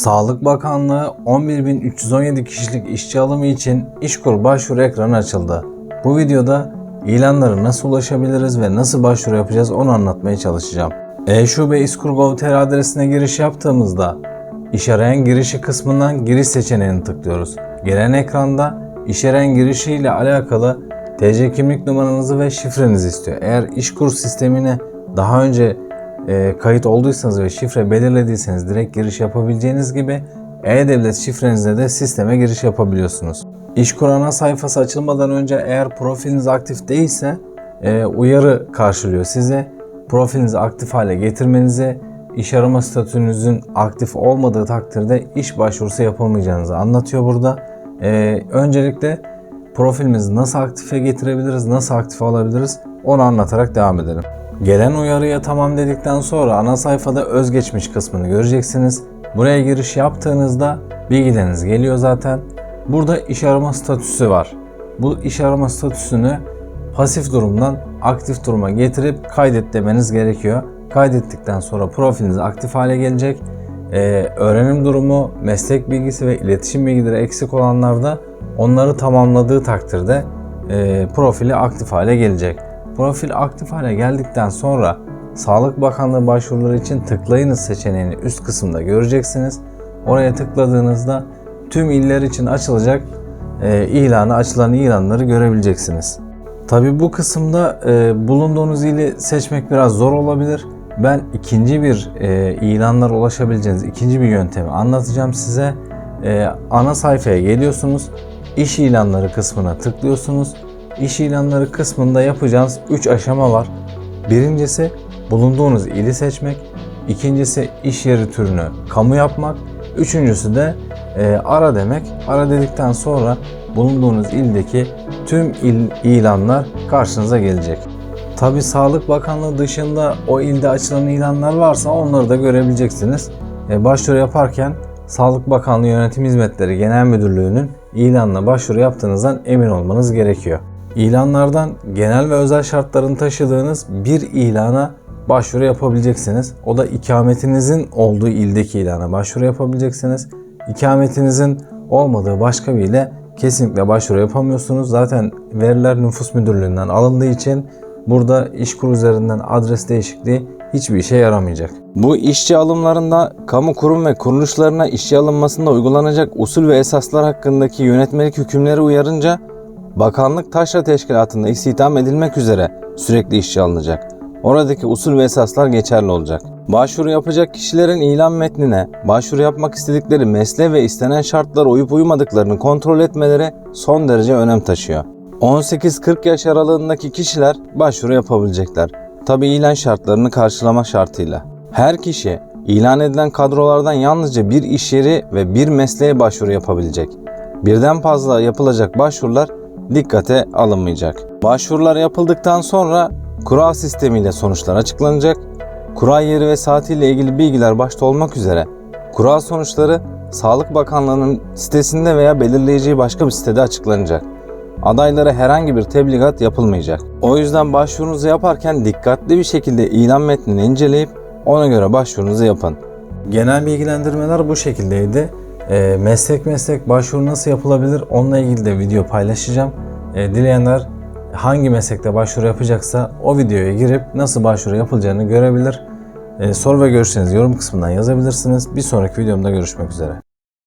Sağlık Bakanlığı 11.317 kişilik işçi alımı için İşkur başvuru ekranı açıldı. Bu videoda ilanlara nasıl ulaşabiliriz ve nasıl başvuru yapacağız onu anlatmaya çalışacağım. E-Şube İşkur.gov.tr adresine giriş yaptığımızda iş arayan girişi kısmından giriş seçeneğini tıklıyoruz. Gelen ekranda iş arayan girişi ile alakalı TC kimlik numaranızı ve şifrenizi istiyor. Eğer İşkur sistemine daha önce e, kayıt olduysanız ve şifre belirlediyseniz direkt giriş yapabileceğiniz gibi e-devlet şifrenizle de sisteme giriş yapabiliyorsunuz. İşkur ana sayfası açılmadan önce eğer profiliniz aktif değilse e, uyarı karşılıyor size. Profilinizi aktif hale getirmenizi, iş arama statünüzün aktif olmadığı takdirde iş başvurusu yapamayacağınızı anlatıyor burada. E, öncelikle profilimizi nasıl aktife getirebiliriz, nasıl aktif alabiliriz onu anlatarak devam edelim. Gelen uyarıya tamam dedikten sonra ana sayfada özgeçmiş kısmını göreceksiniz. Buraya giriş yaptığınızda bilgileriniz geliyor zaten. Burada iş arama statüsü var. Bu iş arama statüsünü pasif durumdan aktif duruma getirip kaydet demeniz gerekiyor. Kaydettikten sonra profiliniz aktif hale gelecek. Ee, öğrenim durumu, meslek bilgisi ve iletişim bilgileri eksik olanlarda onları tamamladığı takdirde e, profili aktif hale gelecek. Profil aktif hale geldikten sonra Sağlık Bakanlığı başvuruları için tıklayınız seçeneğini üst kısımda göreceksiniz. Oraya tıkladığınızda tüm iller için açılacak e, ilanı, açılan ilanları görebileceksiniz. Tabi bu kısımda e, bulunduğunuz ili seçmek biraz zor olabilir. Ben ikinci bir e, ilanlara ulaşabileceğiniz ikinci bir yöntemi anlatacağım size. E, ana sayfaya geliyorsunuz. İş ilanları kısmına tıklıyorsunuz. İş ilanları kısmında yapacağınız 3 aşama var. Birincisi bulunduğunuz ili seçmek. İkincisi iş yeri türünü kamu yapmak. Üçüncüsü de e, ara demek. Ara dedikten sonra bulunduğunuz ildeki tüm il, ilanlar karşınıza gelecek. Tabi Sağlık Bakanlığı dışında o ilde açılan ilanlar varsa onları da görebileceksiniz. E, başvuru yaparken Sağlık Bakanlığı Yönetim Hizmetleri Genel Müdürlüğü'nün ilanına başvuru yaptığınızdan emin olmanız gerekiyor. İlanlardan genel ve özel şartlarını taşıdığınız bir ilana başvuru yapabileceksiniz. O da ikametinizin olduğu ildeki ilana başvuru yapabileceksiniz. İkametinizin olmadığı başka bir ile kesinlikle başvuru yapamıyorsunuz. Zaten veriler nüfus müdürlüğünden alındığı için burada işkur üzerinden adres değişikliği hiçbir işe yaramayacak. Bu işçi alımlarında kamu kurum ve kuruluşlarına işçi alınmasında uygulanacak usul ve esaslar hakkındaki yönetmelik hükümleri uyarınca Bakanlık Taşra Teşkilatı'nda istihdam edilmek üzere sürekli işçi alınacak. Oradaki usul ve esaslar geçerli olacak. Başvuru yapacak kişilerin ilan metnine, başvuru yapmak istedikleri mesleğe ve istenen şartlara uyup uymadıklarını kontrol etmeleri son derece önem taşıyor. 18-40 yaş aralığındaki kişiler başvuru yapabilecekler. Tabi ilan şartlarını karşılama şartıyla. Her kişi ilan edilen kadrolardan yalnızca bir iş yeri ve bir mesleğe başvuru yapabilecek. Birden fazla yapılacak başvurular dikkate alınmayacak. Başvurular yapıldıktan sonra kura sistemiyle sonuçlar açıklanacak. Kura yeri ve saatiyle ilgili bilgiler başta olmak üzere kura sonuçları Sağlık Bakanlığı'nın sitesinde veya belirleyeceği başka bir sitede açıklanacak. Adaylara herhangi bir tebligat yapılmayacak. O yüzden başvurunuzu yaparken dikkatli bir şekilde ilan metnini inceleyip ona göre başvurunuzu yapın. Genel bilgilendirmeler bu şekildeydi. E, meslek meslek başvuru nasıl yapılabilir onunla ilgili de video paylaşacağım. E, dileyenler hangi meslekte başvuru yapacaksa o videoya girip nasıl başvuru yapılacağını görebilir. E, soru ve görüşlerinizi yorum kısmından yazabilirsiniz. Bir sonraki videomda görüşmek üzere.